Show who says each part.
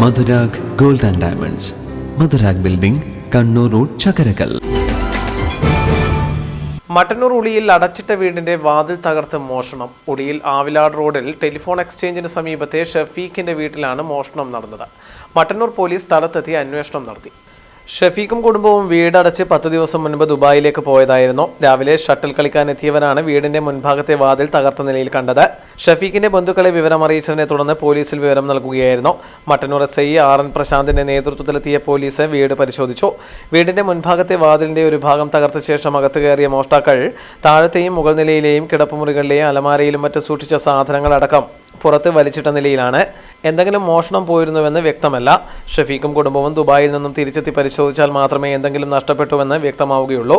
Speaker 1: Madhurag gold and diamonds. Madhurag building Kannur road Chakkarakkal
Speaker 2: Mattannur Uliyil അടച്ചിട്ട വീടിന്റെ വാതിൽ തകർത്ത് മോഷണം. ഉളിയിൽ ആവിലാട് റോഡിൽ ടെലിഫോൺ എക്സ്ചേഞ്ചിന് സമീപത്തെ ഷഫീഖിന്റെ വീട്ടിലാണ് മോഷണം നടന്നത്. മട്ടന്നൂർ പോലീസ് സ്ഥലത്തെത്തി അന്വേഷണം നടത്തി. ഷഫീഖും കുടുംബവും വീടടച്ച് പത്ത് ദിവസം മുൻപ് ദുബായിലേക്ക് പോയതായിരുന്നു. രാവിലെ ഷട്ടിൽ കളിക്കാൻ എത്തിയവരാണ് വീടിന്റെ മുൻഭാഗത്തെ വാതിൽ തകർത്ത നിലയിൽ കണ്ടത്. ഷഫീഖിന്റെ ബന്ധുക്കളെ വിവരം അറിയിച്ചതിനെ തുടർന്ന് പോലീസിൽ വിവരം നൽകുകയായിരുന്നു. Mattannur S I R N പ്രശാന്തിന്റെ നേതൃത്വത്തിലെത്തിയ പോലീസ് വീട് പരിശോധിച്ചു. വീടിന്റെ മുൻഭാഗത്തെ വാതിലിന്റെ ഒരു ഭാഗം തകർത്ത ശേഷം അകത്ത് കയറിയ മോഷ്ടാക്കൾ താഴത്തെയും മുകൾ നിലയിലെയും കിടപ്പുമുറികളിലെയും അലമാരയിലും മറ്റും സൂക്ഷിച്ച സാധനങ്ങളടക്കം പുറത്ത് വലിച്ചിട്ട നിലയിലാണ്. എന്തെങ്കിലും മോഷണം പോയിരുന്നുവെന്ന് വ്യക്തമല്ല. ഷഫീഖും കുടുംബവും ദുബായിൽ നിന്നും തിരിച്ചെത്തി പരിശോധിച്ചാൽ മാത്രമേ എന്തെങ്കിലും നഷ്ടപ്പെട്ടുവെന്ന് വ്യക്തമാവുകയുള്ളൂ.